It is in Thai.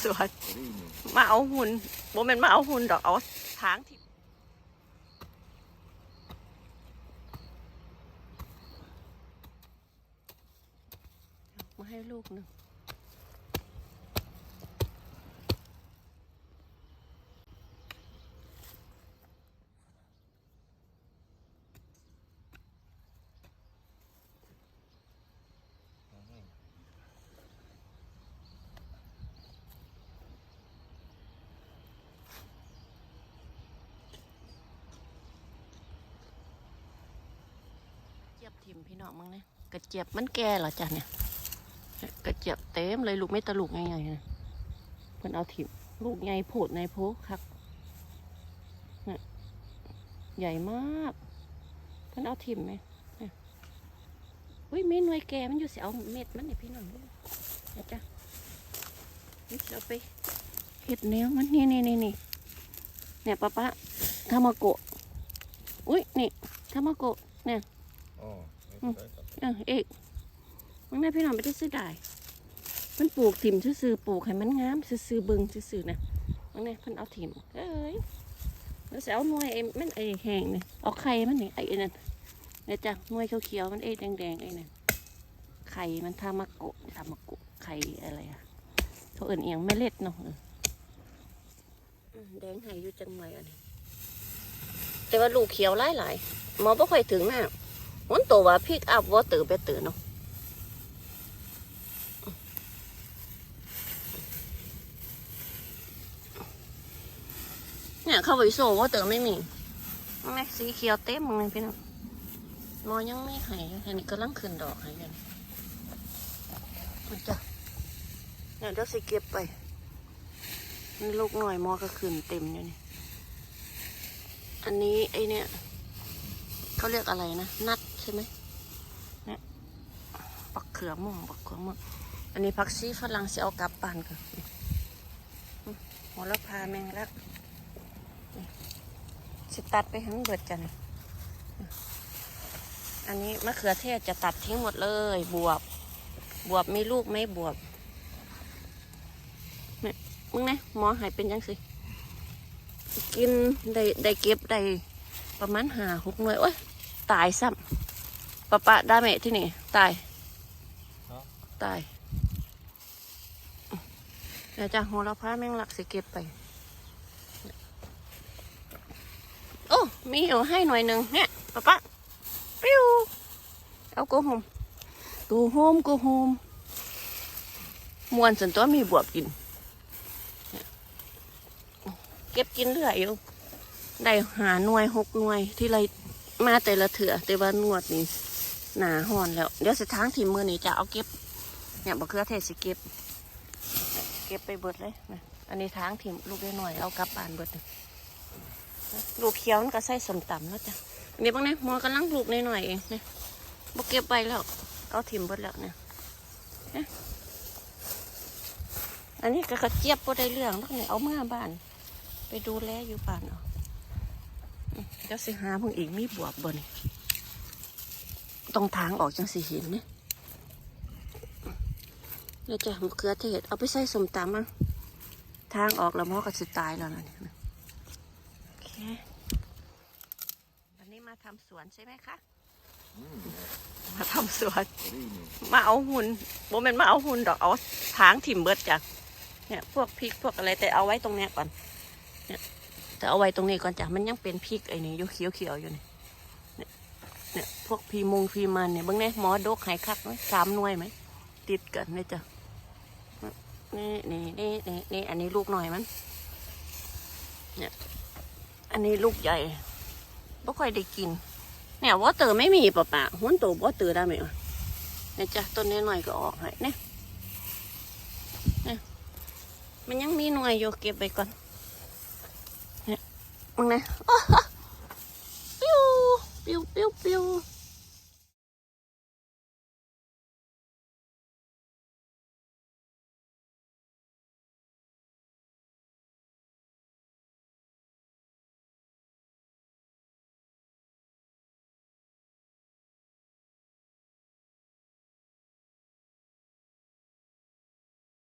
สวน มาเอาหุ่นโมเมนมาเอาหุ่นดอกเอาทางที่มาให้ลูกหนึ่งเจี๊ยบทิมพี่น้องมั้งเนี่ยกระเจี๊ยบมันแก่เหรอจ๊ะเนี่ยกระเจี๊ยบเต็มเลยลูกไม่ตะลูกใหญ่ๆนะเพิ่นเอาทิมลูกใหญ่โพดในโพคักเนี่ยใหญ่มากเพิ่นเอาทิมไหมเนี่ยอุ้ยมีหน่วยแก่มันอยู่เสียเอาเม็ดมันนี่พี่น้องเด้อเดี๋ยจ้ะนี่เอาไปเห็ดแนวมันนี่นี่นี่นี่เนี่ยป้าป้าทามาโกะอุ้ยนี่ทามาโกะเนี่ย อ๋อไม่เป็นไรครับเออเอกมันแม่พี่น้องไม่ได้ซื้อได้มันปลูกถิ่มซื่อๆปลูกให้มันงามซื่อๆเบิ่งซื่อๆนะมันนี่เพิ่นเอาถิ่มเอ้ยแล้วสิเอาหน่วยไอ้มันไอ้แห้งนี่เอาไข่มันนี่ไอ้นั่นเนี่ยจ้ะหน่วยเขียวๆมันไอ้แดงๆไอ้นั่นไข่มันทามาโกะทามาโกะไข่อะไรอะเขาเอิ่นเอียงไม่เล็ดเนาะแดงไห้อยู่จังหน่อยอันนี้แต่ว่าลูกเขียวหลายๆหมอบ่ค่อยถึงหน้ามั นตัวว่าพิกอัพวอเตอร์เบเตอร์เนาะเนี่ยเข้าไปโซ่วอเตอร์ไม่มีแม็กสีเขียวเต็มเลยพี่น้องมอยังไม่หายอันนี้กำลังขึ้นดอกหายกันมันจะเนี่ยเดี๋ยวสิเก็บไปนี่ลูกหน่อยมอก็ขึ้นเต็มอยู่นี่อันนี้ไอเนี่ยเขาเรียกอะไรนะ นัด ใช่ไหมเนี่ยปักเขือม่วงปักเขือม่วงอันนี้ผักชีฝรั่งเสียเอากลับบ้านกันอืมหัวละพาแมงลักสิตัดไปให้มันเบิดกัน อันนี้มะเขือเทศจะตัดทิ้งหมดเลย บวบบวบมีลูกไหมบวบเนี่ยมึงนะหมอหายเป็นยังสิ กินได้ได้เก็บได้ประมาณหาหกหน่วยโอ้ยตายซ้ำ ปะปะได้ไหมที่นี่ ตาย ตายเดี๋ยวจะหัวเราพาแมงลักสิเก็บไป โอ้ มีอยู่ให้หน่วยหนึ่งเนี่ยปะปะปิ้วเอากูโฮมกูโฮมกูโฮมมวนส่วนตัวมีบวบกินเนี่ยเก็บกินเรื่อยอยู่ได้หาหน่วยหกหน่วยที่ไรมาแต่ละเถื่อแต่ว่านวดนี่ หนาห่อนแล้ว เดี๋ยวสิทางทีมมือนี่จะเอาเก็บ เนี่ยบักเขือเทศสิเก็บ เก็บไปเบิดเลยนะอันนี้ทางทีมลูกได้หน่อยเอากลับบ้านเบิดนะลูกเขียวมันก็ใส่สมตำแล้วจ้ะอันนี้บ้างนะมอกำลังลูกหน่อยๆเองเนี่ยบักเก็บไปแล้วเอาทีมเบิดแล้วเนี่ยอันนี้ก็กระเจี๊ยบก็ได้เรื่องแล้วเนี่ยเอาเมื่อบ้าน ไปดูแลอยู่บ้านเอาเดี๋ยวสิหาเพิ่งอีกมีบวบบน ตรงทางออกจังสิเห็นเนี่ยเดี๋ยวจะมะเขือเทศเอาไปใส่สมตำมั้งทางออกแล้วมอก็สิตายแล้วนะเนี่ยโอเควันนี้มาทำสวนใช่ไหมคะมาทำสวน มาเอาหุ่นโบแมนมาเอาหุ่นดอกเอาทางถิ่มเบิดจ้ะเนี่ยพวกพริกพวกอะไรแต่เอาไว้ตรงเนี้ยก่อน เนี่ยแต่เอาไว้ตรงนี้ก่อนจ้ะมันยังเป็นพริกไอ้นี่อยู่เขียวเขียวๆอยู่นี่เนี่ย เนี่ยพวกพีมงพีมันเนี่ยบางเนี่ยหมอดกหายคักไหมสามหน่วยไหมติดกันเนี่ยจ้ะนี่นี่นี่นี่นี่อันนี้ลูกหน่อยมัน เนี่ยอันนี้ลูกใหญ่ไม่ค่อยได้กิน เนี่ยวอเตอร์ไม่มีปะปะหุ้นตัวอเตอร์ได้ไหมวะเนี่ยจ้ะต้นนี้หน่อยก็ออกให้เนี่ยเนี่ยมันยังมีหน่วยอยู่เก็บไปก่อน เนี่ยมึงนะ Piu, piu, piu.